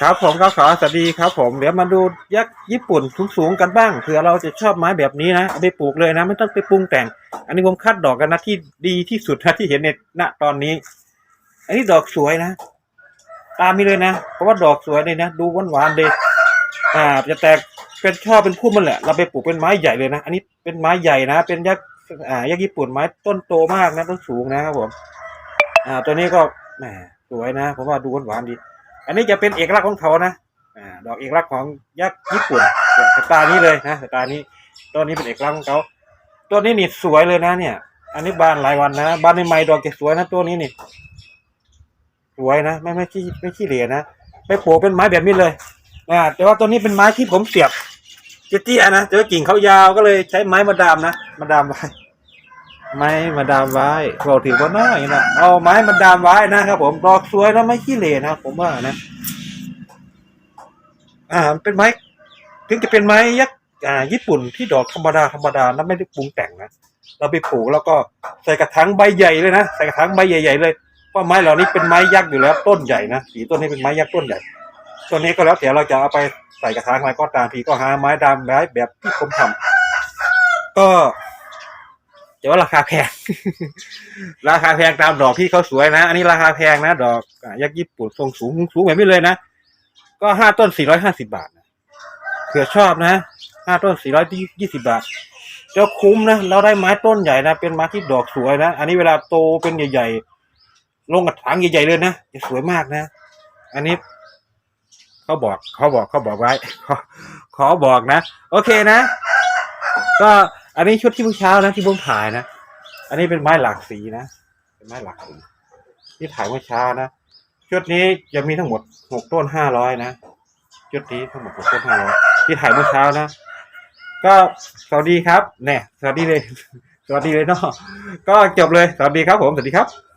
ครับผมก็ขอสวัสดีครับ ผมเดี๋ยวมาดูยักษ์ญี่ปุ่นสูงๆกันบ้างเผื่อเราจะชอบไม้แบบนี้นะเอาไปปลูกเลยนะไม่ต้องไปปรุงแต่ง อันนี้ผมคัดดอกกันนะที่ดีที่สุดนะที่เห็นในณตอนนี้ อันนี้ดอกสวยนะ ตามนี้เลยนะเพราะว่าดอกสวยเลยนะ ดูหวานๆเลยอ่า จะแตกเป็นช่อเป็นพุ่มมันแหละ เราไปปลูกเป็นไม้ใหญ่เลยนะอันนี้เป็นไม้ใหญ่นะเป็นยักษ์อ่ายักษ์ญี่ปุ่นไม้ต้นโตมากนะต้นสูงนะครับผม อ่า ตัวนี้ก็แหมสวยนะผมว่าดูหวานๆดี อันนี้จะเป็นเอกลักษณ์ของเขานะอ่าดอกเอกลักษณ์ของยักษ์ญี่ปุ่นสตล์นี้เลยนะสไตล์นี้ต้นนี้เป็นเอกลักษณ์ของเขาต้นนี้นี่สวยเลยนะเนี่ย อันนี้บานหลายวันนะบานใหม่ดอกจะสวยนะตัวนี้นี่สวยนะไม่ไม่ขี้ไม่ขี้เหร่นะไปปลูกเป็นไม้แบบนี้เลยอ่าแต่ว่าตัวนี้เป็นไม้ที่ผมเสียบเตี้ยนะแต่ว่ากิ่งเขายาวก็เลยใช้ไม้มาดามนะมาดามไว้ ไม้มาดามไว้เราถือว่าน้อยนะเอาไม้มาดามไว้นะครับผมดอกสวยนะไม่ขี้เหร่นะผมว่านะ อ่าเป็นไม้ถึงจะเป็นไม้ยักษ์อ่า ญี่ปุ่นที่ดอกธรรมดาธรรมดานะไม่ได้ปรุงแต่งนะเราไปปลูกแล้วก็ใส่กระถางใบใหญ่เลยนะใส่กระถางใบใหญ่ๆเลยเพราะไม้เหล่านี้เป็นไม้ยักษ์อยู่แล้ว ต้นใหญ่นะสีต้นนี้เป็นไม้ยักษ์ต้นใหญ่ต้นนี้ก็แล้วแต่เราจะเอาไปใส่กระถางอะไรก็ตามทีก็หาไม้ดามไม้แบบที่ผมทำก็ แต่ว่าราคาแพง ราคาแพงตามดอกที่เขาสวยนะ อันนี้ราคาแพงนะ ดอกอยักษ์ญี่ปุ่นทรงสูงสูงแบบนี้เลยนะ ก็ห้าต้นสี่ร้อยห้าสิบาทนะเผื่อชอบนะห้าต้นสี่ร้อยยี่สิบาทจะคุ้มนะ เราได้ไม้ต้นใหญ่นะ เป็นไม้ที่ดอกสวยนะ อันนี้เวลาโตเป็นใหญ่ๆ ลงกระถางใหญ่ๆเลยนะ จะสวยมากนะ อันนี้เขาบอกเขาบอกเขาบอกไว้ขอขอบอกนะ โอเคนะ ก็ อันนี้ชุดที่เมื่อเช้านะที่ผมถ่ายนะ อันนี้เป็นไม้หลากสีนะเป็นไม้หลากสีที่ถ่ายเมื่อเช้านะชุดนี้จะมีทั้งหมดหกต้นห้าร้อยนะชุดนี้ทั้งหมดหกต้นห้าร้อยที่ถ่ายเมื่อเช้านะก็สวัสดีครับ แน่สวัสดีเลย สวัสดีเลยเนาะก็จบเลย สวัสดีครับผม สวัสดีครับ